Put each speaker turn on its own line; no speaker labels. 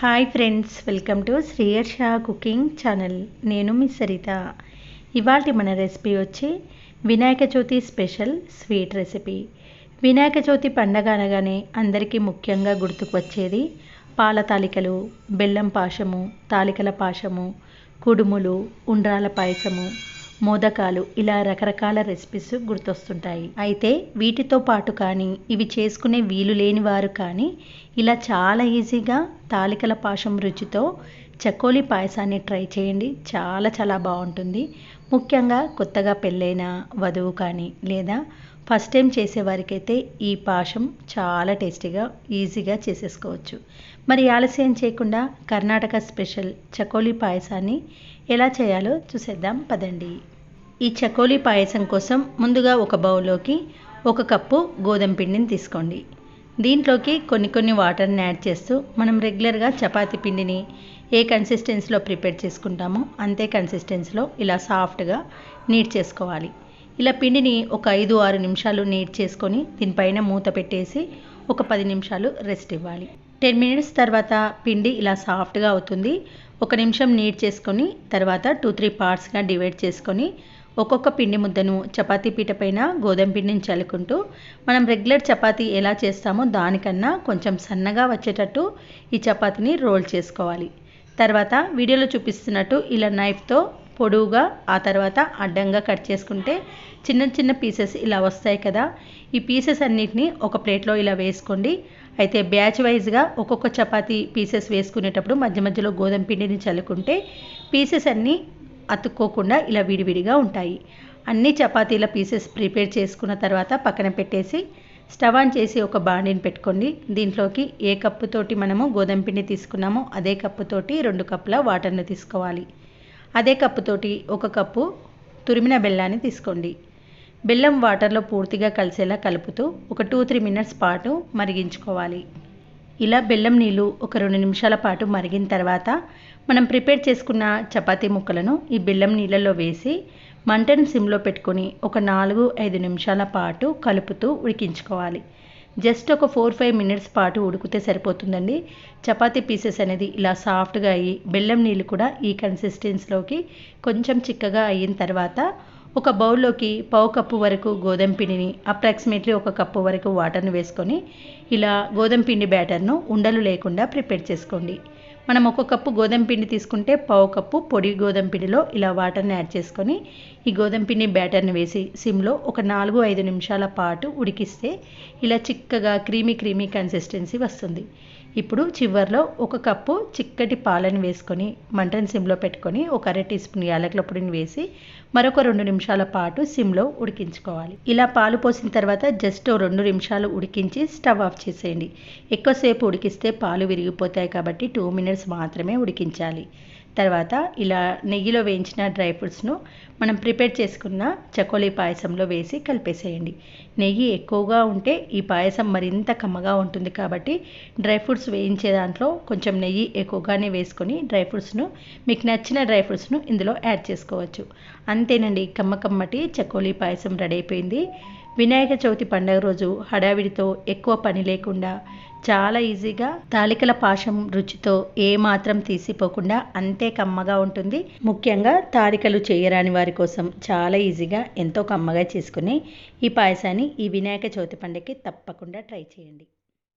Hi friends welcome to శ్రీయర్ షా cooking channel నేను మీ సరిత. ఇవాళ మన రెసిపీ వచ్చి Vinayaka Chavithi special sweet recipe Vinayaka Chavithi పండగ అనగానే అందరికీ ముఖ్యంగా గుర్తుకు వచ్చేది పాల తాలికలు బెల్లం పాశము తాలికల పాశము కుడుములు ఉండ్రాల పాయసము. మోదకాలు ఇలా రకరకాల రెసిపీస్ గుర్తొస్తుంటాయి. అయితే వీటితో పాటు కానీ ఇవి చేసుకునే వీలు లేని వారు కానీ ఇలా చాలా ఈజీగా తాలికల పాశం రుచితో చకోలీ పాయసాన్ని ట్రై చేయండి. చాలా చాలా బాగుంటుంది. ముఖ్యంగా కొత్తగా పెళ్ళైన వధువు కానీ లేదా ఫస్ట్ టైం చేసేవారికైతే ఈ పాషం చాలా టేస్టీగా ఈజీగా చేసేసుకోవచ్చు. మరి ఆలస్యం చేయకుండా కర్ణాటక స్పెషల్ చకోలీ పాయసాన్ని ఎలా చేయాలో చూసేద్దాం పదండి. ఈ చకోలీ పాయసం కోసం ముందుగా ఒక బౌల్లోకి ఒక కప్పు గోధుమ పిండిని తీసుకోండి. దీంట్లోకి కొన్ని కొన్ని వాటర్ని యాడ్ చేస్తూ మనం రెగ్యులర్గా చపాతి పిండిని ఏ కన్సిస్టెన్సీలో ప్రిపేర్ చేసుకుంటామో అంతే కన్సిస్టెన్సీలో ఇలా సాఫ్ట్గా నీట్ చేసుకోవాలి. ఇలా పిండిని ఒక ఐదు ఆరు నిమిషాలు నీట్ చేసుకొని దీనిపైన మూత పెట్టేసి ఒక పది నిమిషాలు రెస్ట్ ఇవ్వాలి. టెన్ మినిట్స్ తర్వాత పిండి ఇలా సాఫ్ట్గా అవుతుంది. ఒక నిమిషం నీట్ చేసుకొని తర్వాత టూ త్రీ పార్ట్స్గా డివైడ్ చేసుకొని ఒక్కొక్క పిండి ముద్దను చపాతీ పీట పైన గోధుమ పిండిని చల్లుకుంటూ మనం రెగ్యులర్ చపాతీ ఎలా చేస్తామో దానికన్నా కొంచెం సన్నగా వచ్చేటట్టు ఈ చపాతీని రోల్ చేసుకోవాలి. తర్వాత వీడియోలో చూపిస్తున్నట్టు ఇలా నైఫ్తో పొడవుగా ఆ తర్వాత అడ్డంగా కట్ చేసుకుంటే చిన్న చిన్న పీసెస్ ఇలా వస్తాయి కదా. ఈ పీసెస్ అన్నిటిని ఒక ప్లేట్లో ఇలా వేసుకోండి. అయితే బ్యాచ్ వైజ్గా ఒక్కొక్క చపాతీ పీసెస్ వేసుకునేటప్పుడు మధ్య మధ్యలో గోధుమ పిండిని చల్లుకుంటే పీసెస్ అన్నీ అతుక్కోకుండా ఇలా విడివిడిగా ఉంటాయి. అన్ని చపాతీల పీసెస్ ప్రిపేర్ చేసుకున్న తర్వాత పక్కన పెట్టేసి స్టవ్ ఆన్ చేసి ఒక బాండిని పెట్టుకోండి. దీంట్లోకి ఏ కప్పుతోటి మనము గోధుమ పిండి తీసుకున్నామో అదే కప్పుతోటి రెండు కప్పుల వాటర్ను తీసుకోవాలి. అదే కప్పుతోటి ఒక కప్పు తురిమిన బెల్లాన్ని తీసుకోండి. బెల్లం వాటర్లో పూర్తిగా కలిసేలా కలుపుతూ ఒక టూ త్రీ మినిట్స్ పాటు మరిగించుకోవాలి. ఇలా బెల్లం నీళ్ళు ఒక రెండు నిమిషాల పాటు మరిగిన తర్వాత మనం ప్రిపేర్ చేసుకున్న చపాతీ ముక్కలను ఈ బెల్లం నీళ్ళల్లో వేసి మంటను సిమ్లో పెట్టుకొని ఒక నాలుగు ఐదు నిమిషాల పాటు కలుపుతూ ఉడికించుకోవాలి. జస్ట్ ఒక ఫోర్ ఫైవ్ మినిట్స్ పాటు ఉడికితే సరిపోతుందండి. చపాతీ పీసెస్ అనేది ఇలా సాఫ్ట్గా అయ్యి బెల్లం నీళ్ళు కూడా ఈ కన్సిస్టెన్సీలోకి కొంచెం చిక్కగా అయిన తర్వాత ఒక బౌల్లోకి పావు కప్పు వరకు గోధుమ పిండిని అప్రాక్సిమేట్లీ ఒక కప్పు వరకు వాటర్ని వేసుకొని ఇలా గోధుమ పిండి బ్యాటర్ను ఉండలు లేకుండా ప్రిపేర్ చేసుకోండి. మనం ఒక కప్పు గోధుమ పిండి తీసుకుంటే పావు కప్పు పొడి గోధుమ పిండిలో ఇలా వాటర్ని యాడ్ చేసుకొని ఈ గోధుమ పిండి బ్యాటర్ని వేసి సిమ్లో ఒక నాలుగు ఐదు నిమిషాల పాటు ఉడికిస్తే ఇలా చిక్కగా క్రీమీ క్రీమీ కన్సిస్టెన్సీ వస్తుంది. ఇప్పుడు చివరిలో ఒక కప్పు చిక్కటి పాలను వేసుకొని మంటను సిమ్లో పెట్టుకొని ఒక అర టీ స్పూన్ యాలకుల పొడిని వేసి మరొక రెండు నిమిషాల పాటు సిమ్లో ఉడికించుకోవాలి. ఇలా పాలు పోసిన తర్వాత జస్ట్ రెండు నిమిషాలు ఉడికించి స్టవ్ ఆఫ్ చేసేయండి. ఎక్కువసేపు ఉడికిస్తే పాలు విరిగిపోతాయి కాబట్టి టూ మినిట్స్ మాత్రమే ఉడికించాలి. తర్వాత ఇలా నెయ్యిలో వేయించిన డ్రై ఫ్రూట్స్ను మనం ప్రిపేర్ చేసుకున్న చకోలీ పాయసంలో వేసి కలిపేసేయండి. నెయ్యి ఎక్కువగా ఉంటే ఈ పాయసం మరింత కమ్మగా ఉంటుంది కాబట్టి డ్రై ఫ్రూట్స్ వేయించే దాంట్లో కొంచెం నెయ్యి ఎక్కువగానే వేసుకొని డ్రై ఫ్రూట్స్ను మీకు నచ్చిన డ్రై ఫ్రూట్స్ను ఇందులో యాడ్ చేసుకోవచ్చు. అంతేనండి కమ్మ కమ్మటి చకోలీ పాయసం రెడీ అయిపోయింది. వినాయక చవితి పండుగ రోజు హడావిడితో ఎక్కువ పని లేకుండా చాలా ఈజీగా తాలికల పాశం రుచితో ఏ మాత్రం తీసిపోకుండా అంతే కమ్మగా ఉంటుంది. ముఖ్యంగా తాలికలు చేయరాని వారి కోసం చాలా ఈజీగా ఎంతో కమ్మగా చేసుకుని ఈ పాయసాన్ని ఈ వినాయక చవితి పండుగకి తప్పకుండా ట్రై చేయండి.